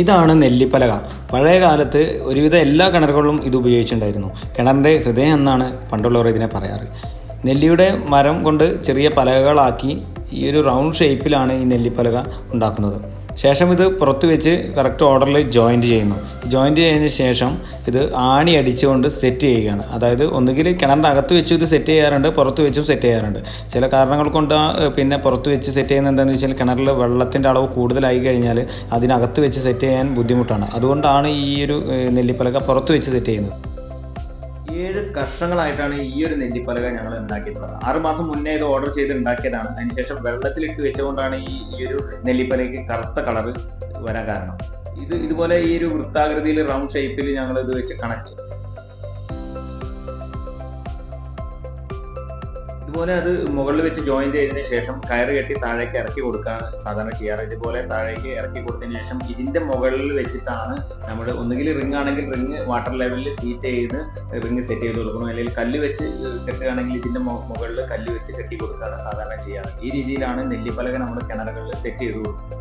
ഇതാണ് നെല്ലിപ്പലക. പഴയ കാലത്ത് ഒരുവിധ എല്ലാ കിണറുകളിലും ഇത് ഉപയോഗിച്ചിട്ടുണ്ടായിരുന്നു. കിണറിന്റെ ഹൃദയം എന്നാണ് പണ്ടുള്ളവർ ഇതിനെ പറയാറ്. നെല്ലിയുടെ മരം കൊണ്ട് ചെറിയ പലകകളാക്കി ഈ ഒരു റൗണ്ട് ഷേപ്പിലാണ് ഈ നെല്ലിപ്പലക ഉണ്ടാക്കുന്നത്. ശേഷം ഇത് പുറത്ത് വെച്ച് കറക്റ്റ് ഓർഡറിൽ ജോയിന്റ് ചെയ്യുന്നു. ജോയിന്റ് ചെയ്തതിന് ശേഷം ഇത് ആണി അടിച്ചുകൊണ്ട് സെറ്റ് ചെയ്യുകയാണ്. അതായത് ഒന്നുകിൽ കിണറിന്റെ അകത്ത് വെച്ച് ഇത് സെറ്റ് ചെയ്യാറുണ്ട് പുറത്ത് വെച്ചും സെറ്റ് ചെയ്യാറുണ്ട്. ചില കാരണങ്ങൾ കൊണ്ട് പിന്നെ പുറത്ത് വെച്ച് സെറ്റ് ചെയ്യുന്നത് എന്താണെന്ന് വെച്ചാൽ കിണറിൽ വെള്ളത്തിന്റെ അളവ് കൂടുതലായി കഴിഞ്ഞാൽ അതിനകത്ത് വെച്ച് സെറ്റ് ചെയ്യാൻ ബുദ്ധിമുട്ടാണ്. അതുകൊണ്ടാണ് ഈ ഒരു നെല്ലിപ്പലക പുറത്ത് വെച്ച് സെറ്റ് ചെയ്യുന്നത്. ഏഴ് കഷ്ണങ്ങളായിട്ടാണ് ഈ ഒരു നെല്ലിപ്പലക ഞങ്ങൾ ഉണ്ടാക്കിയിട്ടുള്ളത്. ആറ് മാസം മുന്നേ ഇത് ഓർഡർ ചെയ്ത് ഉണ്ടാക്കിയതാണ്. അതിനുശേഷം വെള്ളത്തിലിട്ട് വെച്ചുകൊണ്ടാണ് ഈ ഈ ഒരു നെല്ലിപ്പലയ്ക്ക് കറുത്ത കളറ് വരാൻ കാരണം. ഇത് ഇതുപോലെ ഈ ഒരു വൃത്താകൃതിയിൽ റൗണ്ട് ഷേപ്പിൽ ഞങ്ങൾ ഇത് വെച്ച് കണക്ട് ഇതുപോലെ അത് മുകളിൽ വെച്ച് ജോയിൻ ചെയ്തതിന് ശേഷം കയറ് കെട്ടി താഴേക്ക് ഇറക്കി കൊടുക്കുകയാണ് സാധാരണ ചെയ്യാറ്. ഇതുപോലെ താഴേക്ക് ഇറക്കി കൊടുത്തതിന് ശേഷം ഇതിന്റെ മുകളിൽ വെച്ചിട്ടാണ് നമ്മൾ ഒന്നുകിൽ റിംഗ് ആണെങ്കിൽ റിംഗ് വാട്ടർ ലെവലിൽ സീറ്റ് ചെയ്ത് റിംഗ് സെറ്റ് ചെയ്ത് കൊടുക്കുന്നു. അല്ലെങ്കിൽ കല്ല് വെച്ച് കെട്ടുകയാണെങ്കിൽ ഇതിന്റെ മുകളിൽ കല്ല് വെച്ച് കെട്ടി കൊടുക്കുകയാണ് സാധാരണ ചെയ്യാറ്. ഈ രീതിയിലാണ് നെല്ലിപ്പലക നമ്മൾ കിണറുകളിൽ സെറ്റ് ചെയ്ത് കൊടുക്കുന്നത്.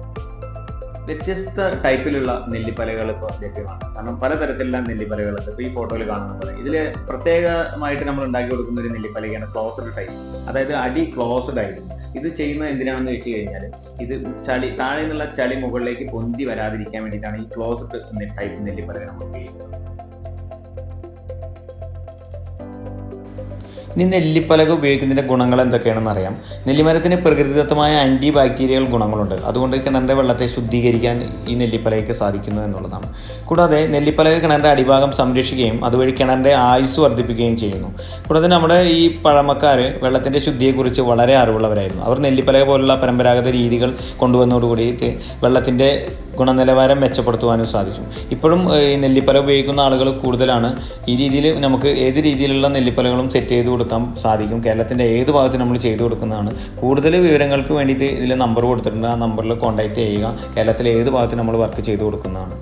വ്യത്യസ്ത ടൈപ്പിലുള്ള നെല്ലിപ്പലകൾ ഇപ്പോൾ ലഭ്യമാണ് കാരണം പലതരത്തിലുള്ള നെല്ലിപ്പലകളൊക്കെ ഇപ്പോൾ ഈ ഫോട്ടോയിൽ കാണുന്ന പോലെ ഇതിൽ പ്രത്യേകമായിട്ട് നമ്മൾ ഉണ്ടാക്കി കൊടുക്കുന്ന ഒരു നെല്ലിപ്പലകയാണ് ക്ലോസ്ഡ് ടൈപ്പ് അതായത് അടി ക്ലോസ്ഡ് ആയിരുന്നു. ഇത് ചെയ്യുന്ന എന്തിനാണെന്ന് വെച്ച് കഴിഞ്ഞാൽ ഇത് ചളി താഴെ നിന്നുള്ള ചളി മുകളിലേക്ക് പൊന്തി വരാതിരിക്കാൻ വേണ്ടിയിട്ടാണ് ഈ ക്ലോസ്ഡ് ടൈപ്പ് നെല്ലിപ്പലക നമ്മൾ ഉപയോഗിക്കുന്നത്. ഇനി നെല്ലിപ്പലക ഉപയോഗിക്കുന്നതിന്റെ ഗുണങ്ങൾ എന്തൊക്കെയാണെന്ന് അറിയാം. നെല്ലിമരത്തിന് പ്രകൃതിദത്തമായ ആന്റി ബാക്ടീരിയൽ ഗുണങ്ങളുണ്ട്. അതുകൊണ്ട് കിണറിന്റെ വെള്ളത്തെ ശുദ്ധീകരിക്കാൻ ഈ നെല്ലിപ്പലകയ്ക്ക് സാധിക്കുന്നു എന്നുള്ളതാണ്. കൂടാതെ നെല്ലിപ്പലക കിണറിന്റെ അടിഭാഗം സംരക്ഷിക്കുകയും അതുവഴി കിണറിന്റെ ആയുസ് വർദ്ധിപ്പിക്കുകയും ചെയ്യുന്നു. കൂടാതെ നമ്മുടെ ഈ പഴമക്കാർ വെള്ളത്തിന്റെ ശുദ്ധിയെക്കുറിച്ച് വളരെ അറിവുള്ളവരായിരുന്നു. അവർ നെല്ലിപ്പലക പോലുള്ള പരമ്പരാഗത രീതികൾ കൊണ്ടുവന്നതോടുകൂടിയിട്ട് വെള്ളത്തിന്റെ ഗുണനിലവാരം മെച്ചപ്പെടുത്തുവാനും സാധിച്ചു. ഇപ്പോഴും ഈ നെല്ലിപ്പല ഉപയോഗിക്കുന്ന ആളുകൾ കൂടുതലാണ് ഈ രീതിയിൽ നമുക്ക് ഏത് രീതിയിലുള്ള നെല്ലിപ്പലകളും സെറ്റ് ചെയ്ത് കൊടുക്കാൻ സാധിക്കും. കേരളത്തിന്റെ ഏത് ഭാഗത്ത് നമ്മൾ ചെയ്തു കൊടുക്കുന്നതാണ്. കൂടുതൽ വിവരങ്ങൾക്ക് വേണ്ടിയിട്ട് ഇതിൽ നമ്പർ കൊടുത്തിട്ടുണ്ട്. ആ നമ്പറിൽ കോൺടാക്റ്റ് ചെയ്യുക. കേരളത്തിലെ ഏത് ഭാഗത്ത് നമ്മൾ വർക്ക് ചെയ്തു കൊടുക്കുന്നതാണ്.